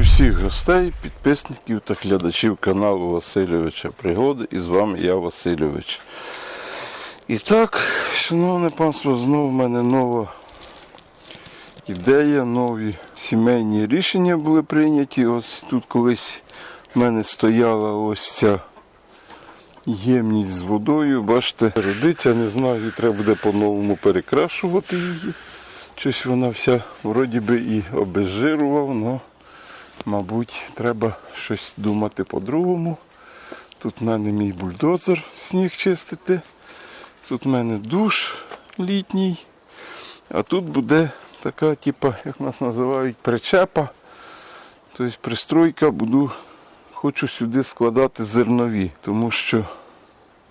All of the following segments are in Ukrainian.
Вітаю всіх гостей, підписників та глядачів каналу Васильовича Пригоди. І з вами я Васильович. І так, шановне панство, знову в мене нова ідея, нові сімейні рішення були прийняті. Ось тут колись в мене стояла ось ця ємність з водою. Бачите, родиться, не знаю, треба буде по-новому перекрашувати її. Щось вона вся вроді би і обезжирував, але, мабуть, треба щось думати по-другому. Тут в мене мій бульдозер сніг чистити. Тут в мене душ літній. А тут буде така, типа, як нас називають, причепа. Тобто пристройка буду, хочу сюди складати зернові, тому що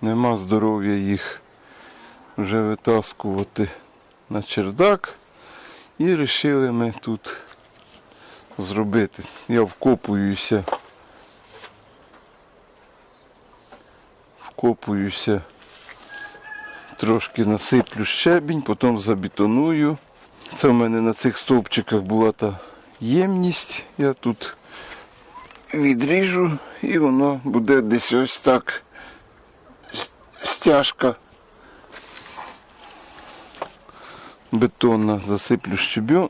нема здоров'я їх вже витаскувати на чердак. І вирішили ми тут зробити. Я вкопуюся. Вкопуюся, трошки насиплю щебінь, потім забетоную. Це в мене на цих стовпчиках була та ємність. Я тут відріжу і воно буде десь ось так стяжка бетонна засиплю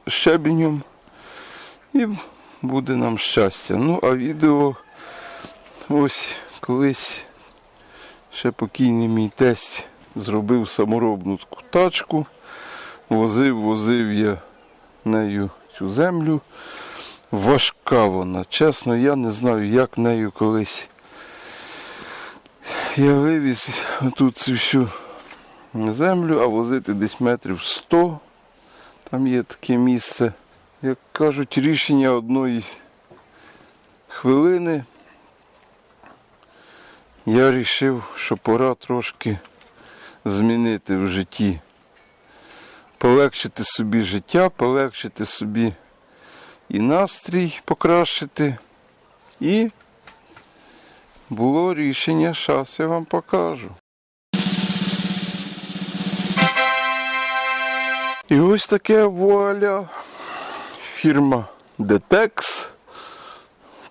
щебенем і буде нам щастя. Ну, а відео ось колись ще покійний мій тесть зробив саморобну таку тачку. Возив, возив я нею цю землю. Важка вона. Чесно, я не знаю, як нею колись. Я вивіз тут цю всю землю, а возити десь метрів 100. Там є таке місце. Як кажуть, рішення одної хвилини. Я вирішив, що пора трошки змінити в житті. Полегшити собі життя, полегшити собі і настрій покращити. І було рішення, зараз я вам покажу. І ось таке вуаля. Фірма Detex.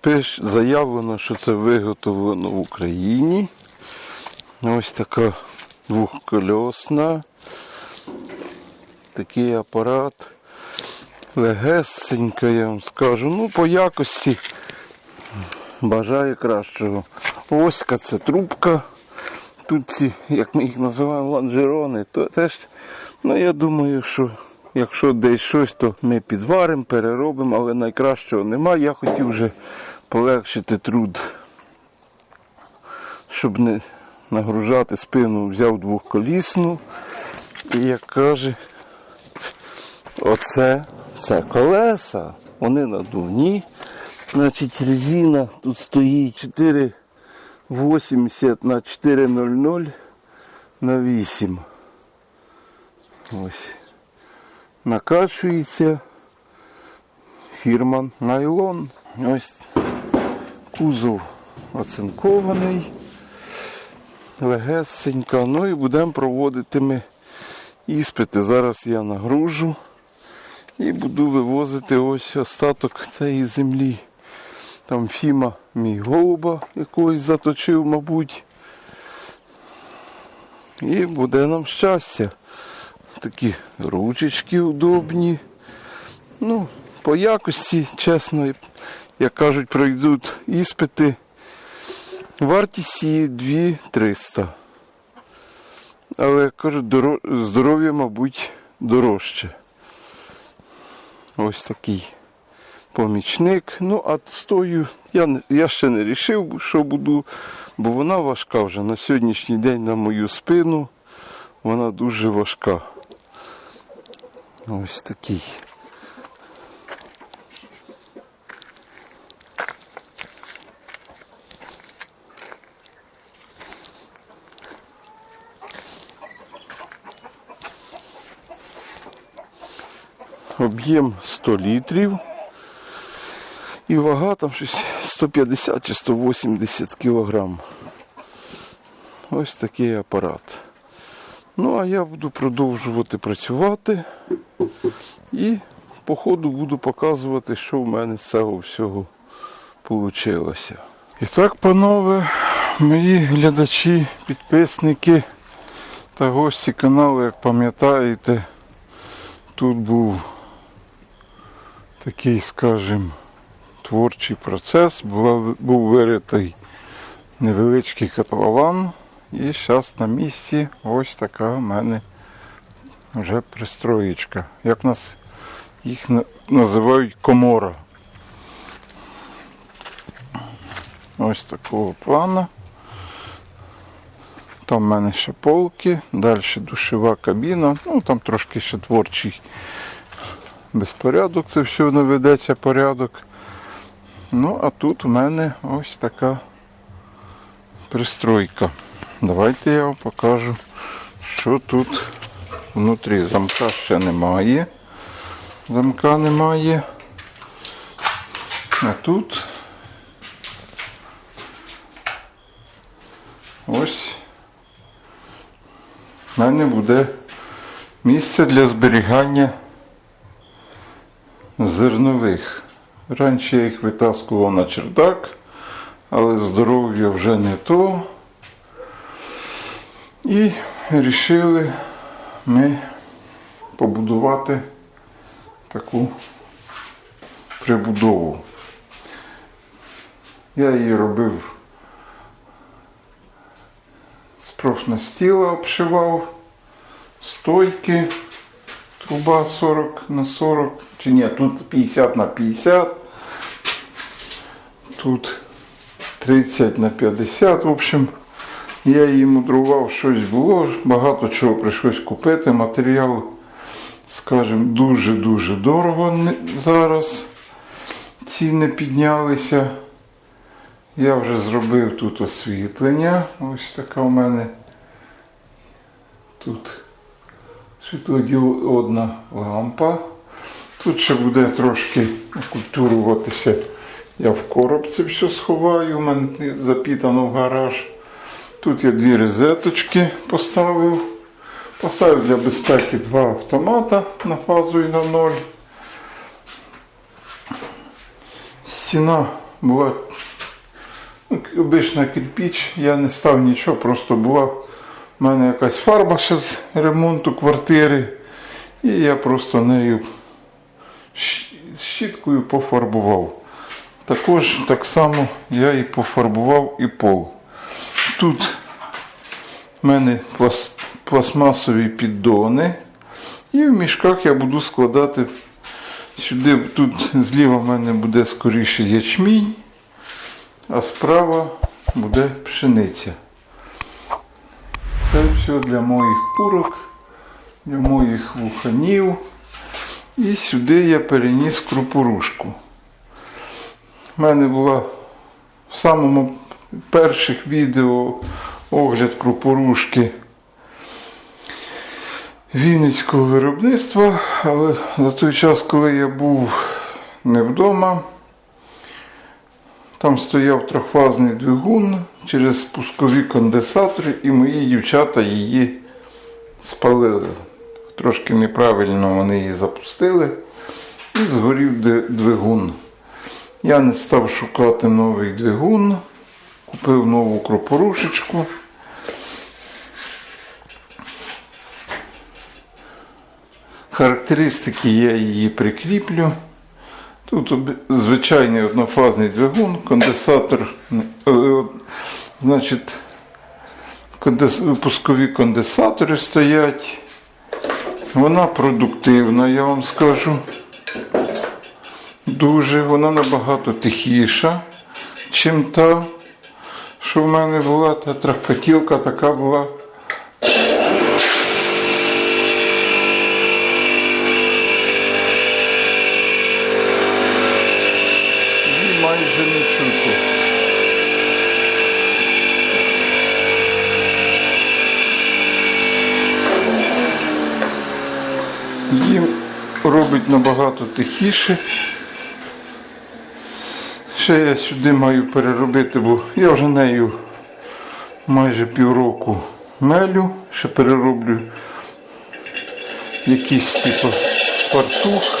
Пиш заявлено, що це виготовлено в Україні. Ось така двохкольосна. Такий апарат. Легесенька, я вам скажу. Ну, по якості бажаю кращого. Ось це трубка. Тут ці, як ми їх називаємо, лонжерони, то теж, ну я думаю, що якщо десь щось, то ми підваримо, переробимо, але найкращого немає. Я хотів вже полегшити труд, щоб не нагружати спину, взяв двохколісну. І як каже, оце це колеса, вони надувні. Значить, резина тут стоїть 4,80 на 4,00 на 8. Ось. Накачується фірма найлон. Ось кузов оцинкований, легесенька. Ну і будемо проводити ми іспити. Зараз я нагружу і буду вивозити ось остаток цієї землі. Там Фіма мій голуба якогось заточив, мабуть. І буде нам щастя. Такі ручечки удобні. Ну, по якості, чесно, як кажуть, пройдуть іспити. Вартість її 2300. Але як кажуть, здоров'я, мабуть, дорожче. Ось такий помічник. Ну, а стою, я, я ще не рішив, що буду, бо вона важка вже на сьогоднішній день на мою спину. Вона дуже важка. Ось такий. Об'єм 100 літрів. І вага там щось 150 чи 180 кілограм. Ось такий апарат. Ну, а я буду продовжувати працювати і по ходу буду показувати, що в мене з цього всього вийшло. І так, панове, мої глядачі, підписники та гості каналу, як пам'ятаєте, тут був такий, скажімо, творчий процес, був виритий невеличкий котлован. І зараз на місці ось така в мене вже пристроєчка. Як нас їх називають комора. Ось такого плану. Там в мене ще полки, далі душова кабіна, ну там трошки ще творчий безпорядок, це все не ведеться порядок. Ну, а тут у мене ось така пристройка. Давайте я вам покажу, що тут внутрі. Замка ще немає. Замка немає. А тут ось в мене буде місце для зберігання зернових. Раніше я їх витаскував на чердак, але здоров'я вже не то. І вирішили ми побудувати таку прибудову. Я її робив з профнастіла обшивав, стойки, труба 40 на 40, чи ні, тут 50 на 50, тут 30 на 50, в общем, я її мудрував, щось було, багато чого прийшлось купити, матеріал, скажімо, дуже-дуже дорого зараз. Ціни піднялися. Я вже зробив тут освітлення. Ось така у мене тут світлодіодна лампа. Тут ще буде трошки окультуруватися. Я в коробці все сховаю, у мене запітано в гараж. Тут я дві розеточки поставив. Поставив для безпеки два автомата на фазу і на ноль. Стіна була ну, обична кирпіч, я не став нічого, просто була в мене якась фарба ще з ремонту квартири. І я просто нею щіткою пофарбував. Також так само я і пофарбував і пол. Тут в мене плас- пластмасові піддони. І в мішках я буду складати сюди, тут зліва в мене буде скоріше ячмінь, а справа буде пшениця. Це все для моїх курок, для моїх вуханів. І сюди я переніс крупорушку. У мене була в самому перших відео огляд крупорушки Вінницького виробництва, але за той час, коли я був не вдома, там стояв трьохфазний двигун через спускові конденсатори, і мої дівчата її спалили. Трошки неправильно вони її запустили і згорів двигун. Я не став шукати новий двигун, купив нову кропорушечку. Характеристики я її прикріплю. Тут звичайний однофазний двигун, конденсатор, е, значить, конденс... пускові конденсатори стоять. Вона продуктивна, я вам скажу. Дуже, вона набагато тихіша, чим та, що в мене була, та тракотілка така була. Її майже не чути. Її робить набагато тихіше. Ще я сюди маю переробити, бо я вже нею майже півроку мелю, ще перероблю якийсь типу фартух,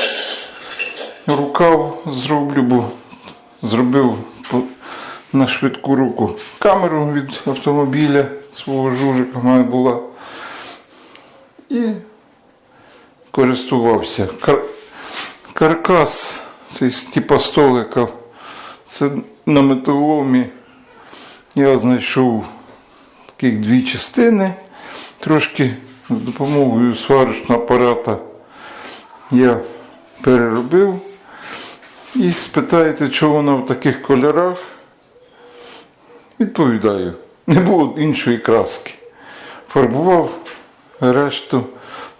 рукав зроблю, бо зробив на швидку руку камеру від автомобіля свого жужика в була. І користувався. Кар- каркас цей з типа столика. Це на металоломі я знайшов таких дві частини. Трошки з допомогою сварочного апарата я переробив. І спитаєте, чого вона в таких кольорах? Відповідаю, не було іншої краски. Фарбував решту.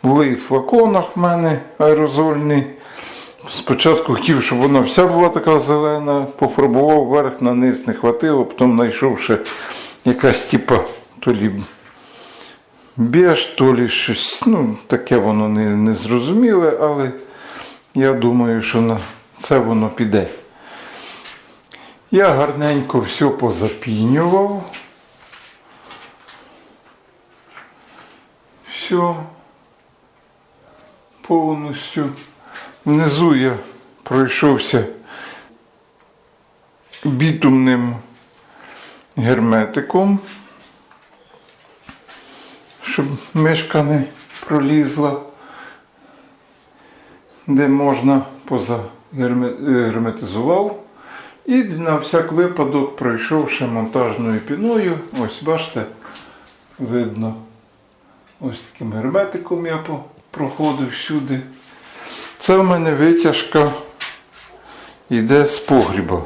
Були і в флаконах в мене аерозольні. Спочатку хотів, щоб вона вся була така зелена, пофарбував вверх на низ не хватило, потім знайшов ще якась типа то лі біж, то лі щось. Ну, таке воно не, не зрозуміле, але я думаю, що на це воно піде. Я гарненько все позапінював. Все повністю. Внизу я пройшовся бітумним герметиком, щоб мишка не пролізла, де можна поза герметизував. І на всяк випадок пройшов ще монтажною піною. Ось бачите, видно. Ось таким герметиком я проходив всюди. Це в мене витяжка йде з погріба.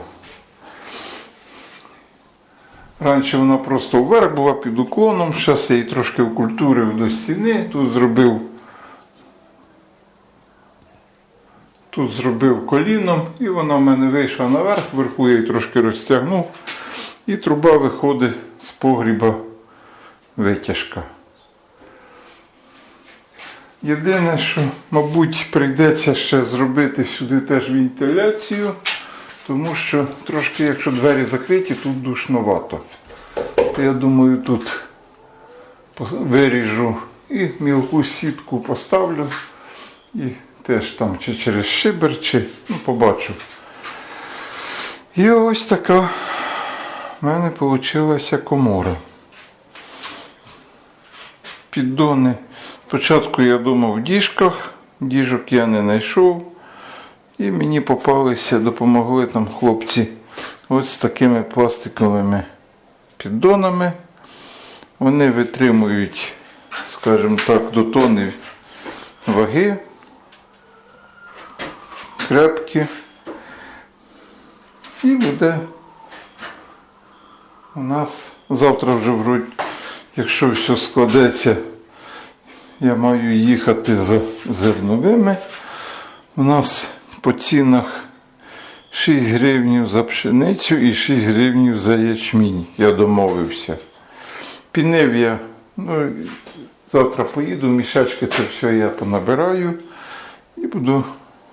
Раніше вона просто вверх була під уклоном, зараз я її трошки окультурив до стіни, тут зробив, тут зробив коліном і вона в мене вийшла наверх, вверху я її трошки розтягнув, і труба виходить з погріба витяжка. Єдине, що, мабуть, прийдеться ще зробити сюди теж вентиляцію, тому що трошки, якщо двері закриті, тут душновато. То я думаю, тут виріжу і мілку сітку поставлю, і теж там чи через шибер, чи ну, побачу. І ось така в мене вийшла комора. Піддони. Спочатку я думав в діжках, діжок я не знайшов. І мені попалися, допомогли там хлопці ось з такими пластиковими піддонами. Вони витримують, скажімо так, до тони ваги. Крепкі. І буде у нас завтра вже вроді, якщо все складеться, я маю їхати за зерновими. У нас по цінах 6 гривнів за пшеницю і 6 гривнів за ячмінь. Я домовився. Пінив я, ну, завтра поїду, мішечки це все я понабираю і буду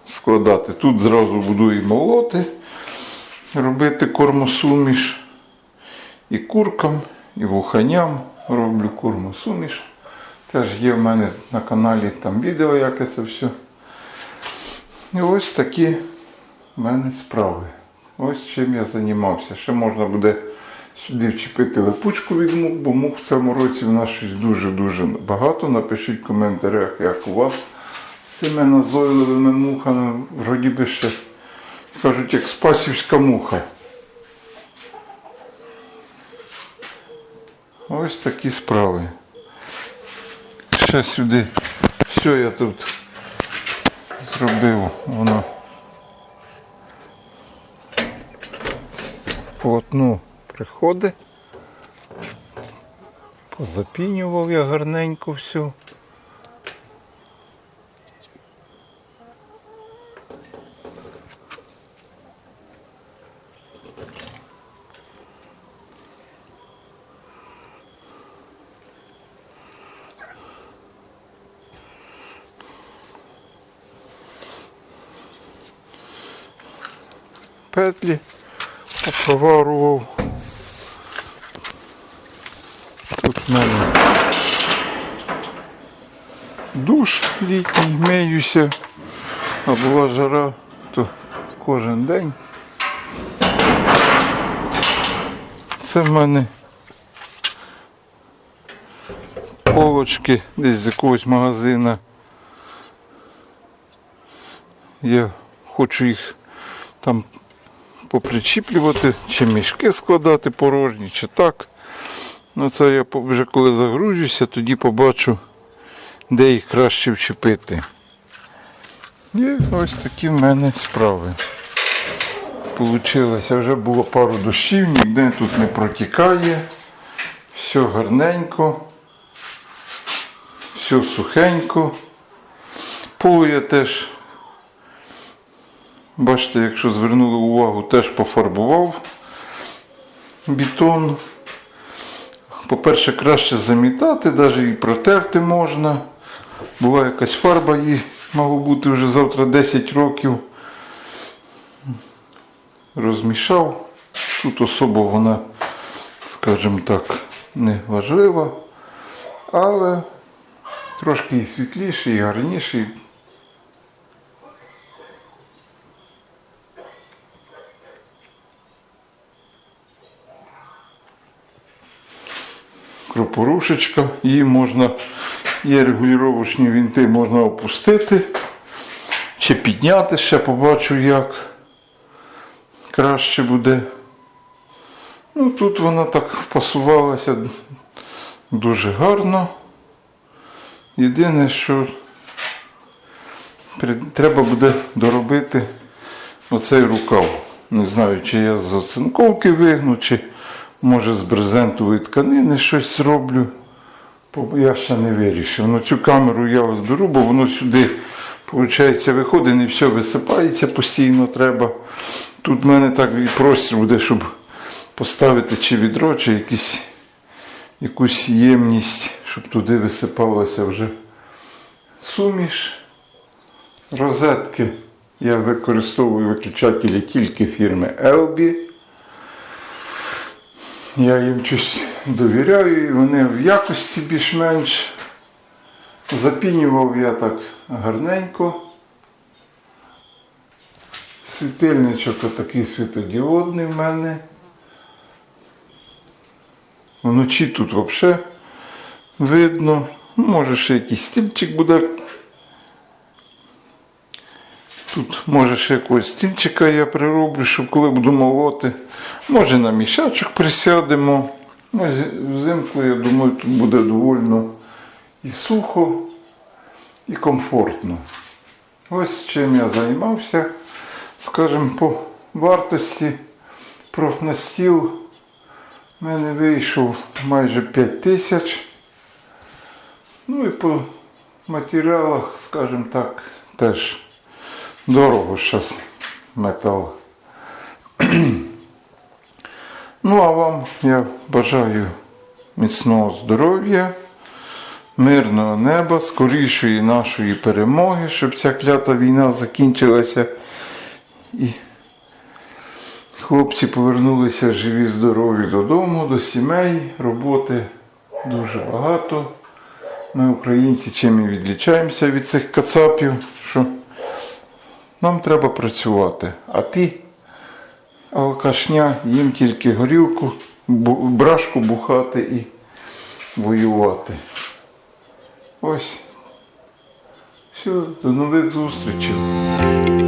складати. Тут зразу буду і молоти, робити кормосуміш і куркам, і вуханям роблю кормосуміш. Теж є в мене на каналі там відео, як я це все. І ось такі в мене справи. Ось чим я займався. Ще можна буде сюди вчепити липучку від мух, бо мух в цьому році в нас щось дуже-дуже багато. Напишіть в коментарях, як у вас з цими назойливими мухами. Вроді би ще кажуть, як спасівська муха. Ось такі справи. Ще сюди. Все я тут зробив. Воно полотно приходить. Позапінював я гарненько все. Петлі, опроварував. Тут в мене душ літній, миюся, а була жара, то кожен день. Це в мене полочки десь з якогось магазина. Я хочу їх там попричіплювати, чи мішки складати порожні, чи так. Ну це я вже коли загружуся, тоді побачу, де їх краще вчепити. І ось такі в мене справи. Получилося, вже було пару дощів, ніде тут не протікає. Все гарненько, все сухенько. Полу я теж, бачите, якщо звернули увагу, теж пофарбував бетон. По-перше, краще замітати, навіть і протерти можна. Була якась фарба, їй мало бути вже завтра 10 років. Розмішав. Тут особо вона, скажімо так, не важлива, але трошки і світліший, і гарніший. Кропорушечка, її можна, є регулювачні вінти, можна опустити чи підняти, ще побачу як краще буде. Ну, тут вона так впасувалася дуже гарно. Єдине, що треба буде доробити оцей рукав. Не знаю, чи я з оцинковки вигну, чи може з брезентової тканини щось зроблю. Бо Я ще не вирішив. Ну, цю камеру я беру, бо воно сюди, виходить, виходить, не все висипається постійно треба. Тут в мене так і простір буде, щоб поставити чи відро, чи якісь, якусь ємність, щоб туди висипалася вже суміш. Розетки я використовую виключателі тільки фірми Elbі. Я їм щось довіряю, і вони в якості більш-менш. Запінював я так гарненько. Світильничок отакий світодіодний в мене. Вночі тут взагалі видно. Може ще якийсь стільчик буде. Тут може ще якогось стільчика я прироблю, щоб коли буду молоти. Може на мішачок присядемо. Ну, Взимку, я думаю, тут буде довольно і сухо, і комфортно. Ось чим я займався, скажімо, по вартості профнастіл в мене вийшов майже 5 тисяч. Ну і по матеріалах, скажімо так, теж дорого зараз метал. Ну, а вам я бажаю міцного здоров'я, мирного неба, скорішої нашої перемоги, щоб ця клята війна закінчилася. І хлопці повернулися живі, здорові додому, до сімей, роботи дуже багато. Ми, українці, чим і відлічаємося від цих кацапів, нам треба працювати. А ти, алкашня, їм тільки горілку, брашку бухати і воювати. Ось. Все, до нових зустрічей.